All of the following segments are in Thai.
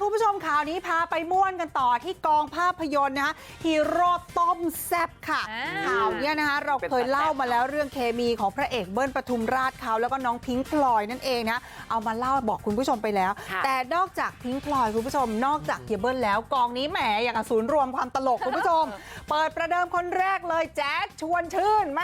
คุณผู้ชมข่าวนี้พาไปม่วนกันต่อที่กองภาพยนตร์นะคะฮีโร่ต้มแซบค่ะอ่าข่าวเนี้ยนะคะเราเคยเล่ามาแล้วเรื่องเคมีของพระเอกเบิ้ลปทุมราชเขาแล้วก็น้องพิงค์พลอยนั่นเองนะเอามาเล่าบอกคุณผู้ชมไปแล้วค่ะแต่นอกจากพิงค์พลอยคุณผู้ชม นอกจากเฮียเบิ้ลแล้วกองนี้แหมอย่างกับศูนย์รวมความตลกคุณผู้ชม เปิดประเดิมคนแรกเลยแจ๊ดชวนชื่นแหม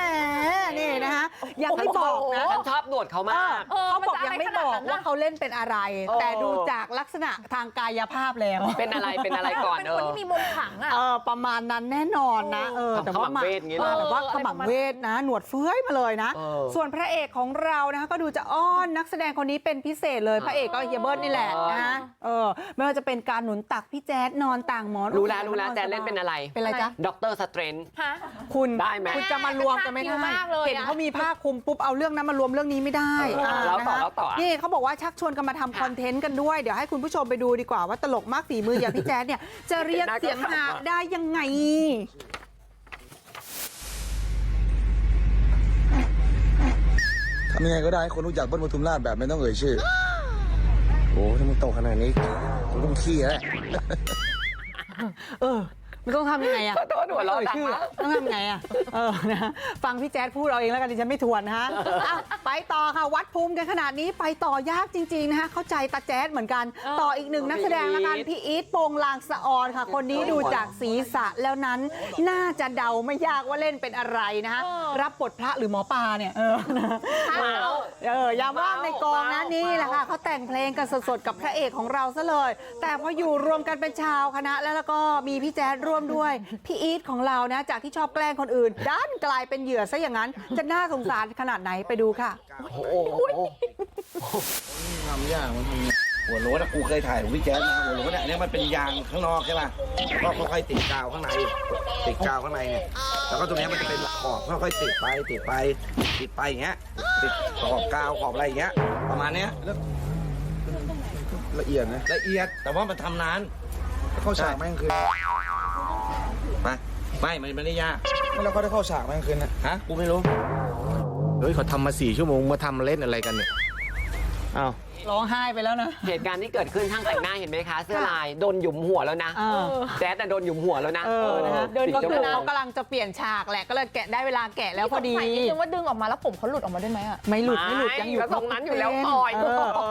นี่นะคะยังไม่บอกนะฉันชอบหนวดเขามากเออเขาบอกมันจะยังไม่อะไรขนาบดอกนั้นน่ะว่าเขาเล่นเป็นอะไรเออแต่ดูจากลักษณะทางกายภาพแล้ว เป็นอะไรเป็นอะไรก่อนเป็นเอคนอ ที่มีมนต์ขลังอะ เออประมาณนั้นแน่นอนนะเออทำแต่ว่าขมังเวทอย่างงี้มาเหรอแบบว่าเออขมังเวทนะ หนวดเฟื้อยมาเลยนะ เออส่วนพระเอกของเรานะคะก็ดูจะอ้อนนักแสดงคนนี้เป็นพิเศษเลยพระเอกก็เฮียเบิร์ดนี่แหละนะเออไม่ว่าจะเป็นการหนุนตักพี่แจ๊ดนอนต่างหมอนรู้แล้วรู้แล้วแจนเล่นเป็นอะไร เป็นอะไรจ๊ะ ด็อกเตอร์สเตรน ฮะ คุณได้ไหม คุณจะมารวมกันไม่คิได้วมากเลยอะ เห็นเขามีผ้าคลุมปุ๊บเอาเรื่องนั้นมารวมเรื่องนี้ไม่ได้เออแล้วต่อนะคะแล้วต่ออะ นี่เขาบอกว่าชักชวนกันมาทำคอนเทนต์กันด้วย เดี๋ยวให้คุณผู้ชมไปดูดีกว่าว่าตลกมากฝีมืออย่างพี่แจ๊ดเนี่ยจะเรียกเสียงหาได้ยังไงทำยังไงก็ได้ให้คนรู้จักเบิ้ลปทุมราชแบบไม่ต้องเอ่ยชื่อ โอ้ถ้ามึงโตขนาดนี้มึงต้องขี้แล้ว เออ มันต้องทำยังไงอะขอโทษหัวเราะเอ่ยดังชื่อมาก ต้องทำไงอะเออนะฟังพี่แจ๊ดพูดเอาเองแล้วกันดิฉันไม่ทวนนะฮะอะไปต่อค่ะวัดภูมิกันขนาดนี้ไปต่อยากจริง ๆ นะคะเข้าใจตาแจ๊ดเหมือนกันต่ออีกหนึ่งนักแสดงละกันพี่อีทโปงลางสะออนค่ะ คนนี้ดูจากศีรษะแล้วนั้นน่าจะเดาไม่ยากว่าเล่นเป็นอะไรนะคะรับบทพระหรือหมอปลาเนี่ยเออนะเออยามว่างในกองนะนี่แหละค่ะเขาแต่งเพลงกันสดๆกับพระเอกของเราซะเลย แต่พออยู่รวมกันเป็นชาวคณะแล้วแล้วก็มีพี่แจ๊ดร่วมด้วยพี่อีทของเรานะจากที่ชอบแกล้งคนอื่นด้านกลายเป็นเหยื่อซะอย่างนั้น จะน่าสงสารขนาดไหนไปดูค่ะ โอ้โหทำยากมันทำหัวโล้นอะกูเคยถ่ายของพี่แจ๊สนะหัวโล้นเนี่ยมันเป็นยางข้างนอกใช่ป่ะก็ค่อยๆติดกาวข้างในติดกาวข้างในเนี่ยแล้วก็ตรงเนี้ยมันจะเป็นขอบค่อยๆติดไปติดไปติดไปอย่างเงี้ยติดขอบกาวขอบอะไรอย่างเงี้ย ประมาณเนี้ยละเอียดนะละเอียดแต่ว่ามันทำนานเข้าฉากแม่งคืน มาไม่มันไม่ได้ยากแล้วก็ได้เข้าฉากแม่งคืนนะฮะกูไม่รู้เฮ้ยเขาทำมาสี่ชั่วโมงมาทำเล่นอะไรกันเนี่ยอ้าวร้องไห้ไปแล้วนะ เหตุการณ์ที่เกิดขึ้นช่างแต่งหน้าเห็นไหมคะ เสื้อลายโดนหยุมหัวแล้วนะเออ แจ๊ดแต่โดนหยุมหัวแล้วนะเออนะฮะเดินก็ชั่วคือโมงเขากำลังจะเปลี่ยนฉากแหละ ก็เลยแกะได้เวลาแกะแล้วพอดี สงสัยนิดนึงว่าดึงออกมาแล้วผมเขาหลุดออกมาด้วยไหมอะ ไม่หลุดไม่หลุดไม่ยังอยู่ก็ตรงนั้นอยู่แล้วครบปล่อยเอเอา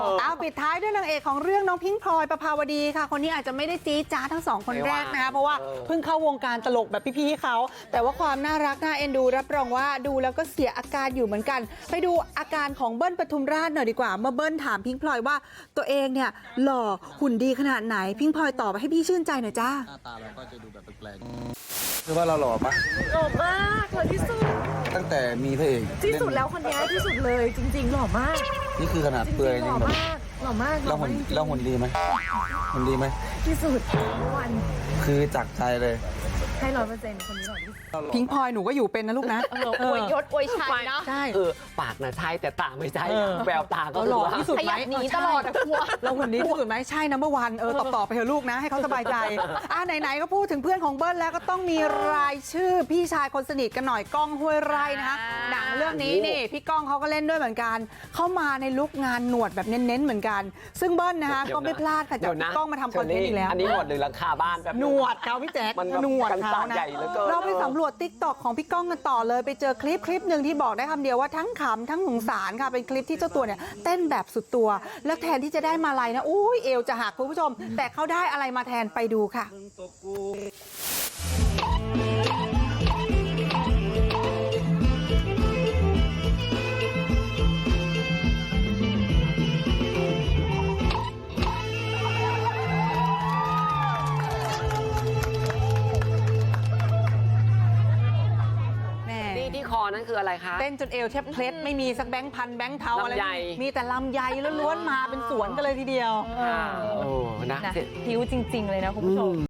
ปิดท้ายด้วยนางเอกของเรื่องน้องพิงพลอยประภาวดีค่ะ คนนี้อาจจะไม่ได้จี๊ดจ้าดทั้งสองคนแรกนะคะเพราะว่าเพิ่งเข้าวงการตลกแบบพี่ๆเขา แต่ว่าความน่ารักน่าเอ็นดู รับรองว่าดูแล้วก็เสียอาการอยู่เหมือนกัน ไปดูอาการของเบิ้ลปทุมราชหน่อยดีกว่า เมื่อเบิ้ลถามพิงพลอยว่าตัวเองเนี่ยหล่อหุ่นดีขนาดไหนพิงพลอยตอบให้พี่ชื่นใจหน่อยจ้าหน้าตาเราก็จะดูแบบแปลกๆคือว่าเราหล่อปะหล่อมากหล่อที่สุดตั้งแต่มีพระเอกที่สุดแล้วคนนี้ที่สุดเลยจริง ๆ หล่อมากนี่คือขนาดจริงเปลือยๆหยัล่องแบบมาก หล่อมากหแล้ล่วอหุ่นมากจริงๆแล้วหุ่นดีไหมหุ่นดีไหมที่สุดวันคือจากใจเลย ให้ร้อยเปอร์เซ็นต์คนนี้หล่อที่สุดพิงพลอยหนูก็อยู่เป็นนะลูกนะ เอออวยยศอวยชัยเนาะใช่เออปากน่ะใช่แต่ตาไม่ใช่เออ แววตาก็หล่อคือว่าที่สุดขไหมยับหนีตลอดอะกลัว เราหุ่นดีที่สุดไหมใช่นัมเบอร์วันเออตอบต่อไปเถอะลูกนะ ให้เขาสบายใจ อะไหนๆก็พูดถึงเพื่อนของเบิ้ลแล้วก็ต้องมีรายชื่อพี่ชายคนสนิทกันหน่อยก้องห้วยไร่นะคะอ่า หนังเรื่องนี้นี่พี่ก้องเขาก็เล่นด้วยเหมือนกัน เข้ามาในลุคงานหนวดแบบเน้นๆเหมือนกัน ซึ่งเบิ้ลนะคะเดี๋ยวก็ไม่พลาดค่ะจากเดี๋ยวนะพี่ก้องมาทำคอนเทนต์อีกแล้ว อันนี้หนวดหรือหลังคาบ้านแบบ หนวดเขาพี่แจ๊คมันก็หนวดกันเขาตานะใหญ่เหลือเกินเราไปสำรวจติ๊กต็อกของพี่ก้องกันต่อเลยไปเจอคลิปคลิปหนึ่งที่บอกได้คำเดียวว่าทั้งขำทั้งสงสารค่ะเป็นคลิปที่เจ้าตัวเนี่ยเต้นแบบสุดตัว แล้วแทนที่จะได้มาลัยนะอุ้ยเอวจะหักคุณผู้ชม แต่เขาได้อะไรมาแทนไปดูค่ะ นี่ที่คอนั่นคืออะไรคะ เต้นจนเอวแทบเคล็ดไม่มีสักแบงค์พันแบงค์เทาอะไรลำไย มีแต่ลำไยล้วนๆมาเป็นสวนกันเลยทีเดียว ค่ะโอ้นะนะเสร็จผิวจริง ๆ เลยนะคุณผู้ชม